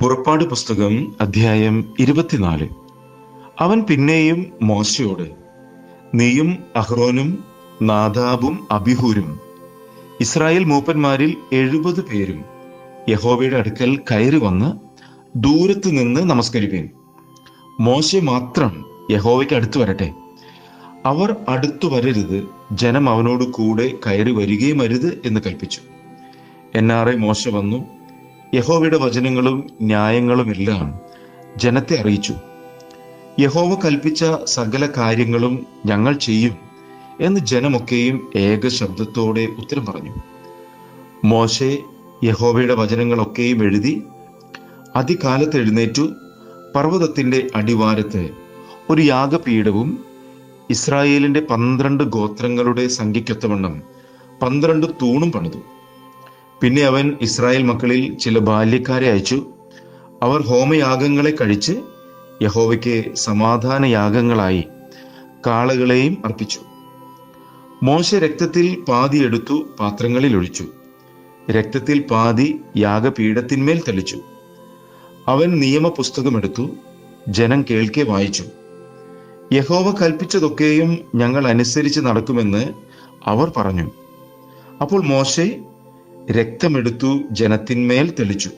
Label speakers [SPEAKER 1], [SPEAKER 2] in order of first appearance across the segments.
[SPEAKER 1] പുറപ്പാട് പുസ്തകം അധ്യായം ഇരുപത്തിനാല്. അവൻ പിന്നെയും മോശയോട് നീയും അഹ്റോനും നാദാബും അബിഹൂരും ഇസ്രായേൽ മൂപ്പന്മാരിൽ എഴുപത് പേരും യഹോവയുടെ അടുക്കൽ കയറി വന്ന് ദൂരത്ത് നിന്ന് നമസ്കരിപ്പീൻ. മോശ മാത്രം യഹോവയ്ക്ക് അടുത്ത് വരട്ടെ. അവർ അടുത്തു വരരുത് ജനം അവനോട് കൂടെ കയറി വരികയും അരുത് എന്ന് കൽപ്പിച്ചു. എൻ ആർ ഐ മോശ വന്നു യഹോവയുടെ വചനങ്ങളും ന്യായങ്ങളും എല്ലാം ജനത്തെ അറിയിച്ചു. യഹോവ കൽപ്പിച്ച സകല കാര്യങ്ങളും ഞങ്ങൾ ചെയ്യും എന്ന് ജനമൊക്കെയും ഏക ശബ്ദത്തോടെ ഉത്തരം പറഞ്ഞു. മോശെ യഹോവയുടെ വചനങ്ങളൊക്കെയും എഴുതി അതികാലത്ത് എഴുന്നേറ്റു. പർവതത്തിന്റെ അടിവാരത്ത് ഒരു യാഗപീഠവും ഇസ്രായേലിന്റെ പന്ത്രണ്ട് ഗോത്രങ്ങളുടെ സംഖ്യയ്ക്കൊത്തവണ്ണം പന്ത്രണ്ട് തൂണും പണിതു. പിന്നെ അവൻ ഇസ്രായേൽ മക്കളിൽ ചില ബാല്യക്കാരെ അയച്ചു. അവർ ഹോമയാഗങ്ങളെ കഴിച്ച് യഹോവയ്ക്ക് സമാധാന യാഗങ്ങളായി കാളകളെയും അർപ്പിച്ചു. മോശ രക്തത്തിൽ പാതി എടുത്തു പാത്രങ്ങളിൽ ഒഴിച്ചു. രക്തത്തിൽ പാതി യാഗപീഠത്തിന്മേൽ തെളിച്ചു. അവൻ നിയമപുസ്തകമെടുത്തു ജനം കേൾക്കെ വായിച്ചു. യഹോവ കൽപ്പിച്ചതൊക്കെയും ഞങ്ങൾ അനുസരിച്ച് നടക്കുമെന്ന് അവർ പറഞ്ഞു. അപ്പോൾ മോശെ രക്തമെടുത്തു ജനത്തിന്മേൽ തെളിച്ചു.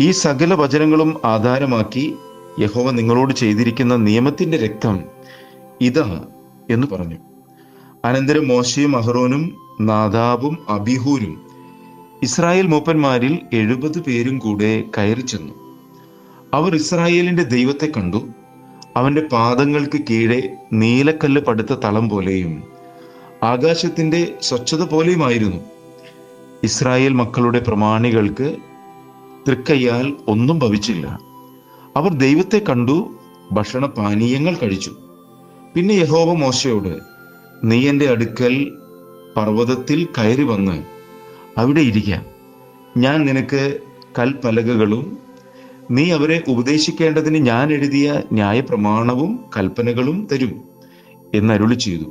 [SPEAKER 1] ഈ സകല വചനങ്ങളും ആധാരമാക്കി യഹോവ നിങ്ങളോട് ചെയ്തിരിക്കുന്ന നിയമത്തിന്റെ രക്തം ഇതാ എന്ന് പറഞ്ഞു. അനന്തരം മോശയും അഹ്റോനും നാദാബും അബിഹൂരും ഇസ്രായേൽ മൂപ്പന്മാരിൽ എഴുപത് പേരും കൂടെ കയറി ചെന്നു. അവർ ഇസ്രായേലിന്റെ ദൈവത്തെ കണ്ടു. അവന്റെ പാദങ്ങൾക്ക് കീഴെ നീലക്കല്ല് പടുത്ത തളം പോലെയും ആകാശത്തിന്റെ സ്വച്ഛത പോലെയുമായിരുന്നു. ഇസ്രായേൽ മക്കളുടെ പ്രമാണികൾക്ക് തൃക്കയ്യാൽ ഒന്നും ഭവിച്ചില്ല. അവർ ദൈവത്തെ കണ്ടു ഭക്ഷണപാനീയങ്ങൾ കഴിച്ചു. പിന്നെ യഹോവ മോശയോട് നീ എന്റെ അടുക്കൽ പർവതത്തിൽ കയറി വന്ന് അവിടെ ഇരിക്കാം. ഞാൻ നിനക്ക് കൽപ്പലകകളും നീ അവരെ ഉപദേശിക്കേണ്ടതിന് ഞാൻ എഴുതിയ ന്യായപ്രമാണവും കൽപ്പനകളും തരും എന്നരുളി ചെയ്തു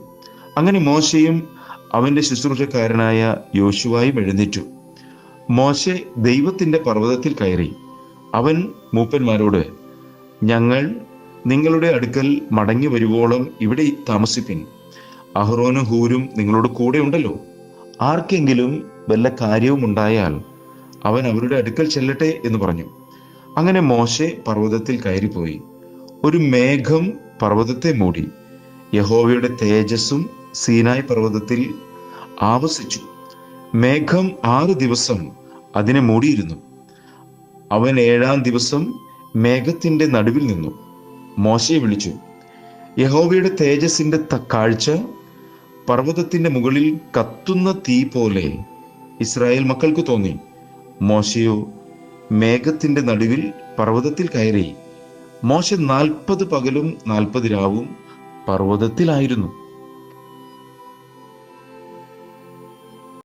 [SPEAKER 1] അങ്ങനെ മോശയും അവന്റെ ശുശ്രൂഷക്കാരനായ യോശുവായും എഴുന്നേറ്റു. മോശെ ദൈവത്തിന്റെ പർവതത്തിൽ കയറി. അവൻ മൂപ്പന്മാരോട് ഞങ്ങൾ നിങ്ങളുടെ അടുക്കൽ മടങ്ങി വരുവോളം ഇവിടെ താമസിപ്പിൻ. അഹ്റോനും ഹൂരും നിങ്ങളോട് കൂടെ ഉണ്ടല്ലോ. ആർക്കെങ്കിലും വല്ല കാര്യവും ഉണ്ടായാൽ അവൻ അവരുടെ അടുക്കൽ ചെല്ലട്ടെ എന്ന് പറഞ്ഞു. അങ്ങനെ മോശെ പർവതത്തിൽ കയറിപ്പോയി. ഒരു മേഘം പർവതത്തെ മൂടി. യഹോവയുടെ തേജസ്സും സീനായ് പർവതത്തിൽ ആവസിച്ചു. മേഘം ആറ് ദിവസം അതിനെ മൂടിയിരുന്നു. അവൻ ഏഴാം ദിവസം മേഘത്തിന്റെ നടുവിൽ നിന്നു. മോശയെ വിളിച്ചു യഹോവയുടെ തേജസ്സിന്റെ കാഴ്ച പർവതത്തിന്റെ മുകളിൽ കത്തുന്ന തീ പോലെ ഇസ്രായേൽ മക്കൾക്ക് തോന്നി. മോശയോ മേഘത്തിന്റെ നടുവിൽ പർവതത്തിൽ കയറി. മോശ നാൽപ്പത് പകലും നാൽപ്പത് രാവും പർവതത്തിലായിരുന്നു.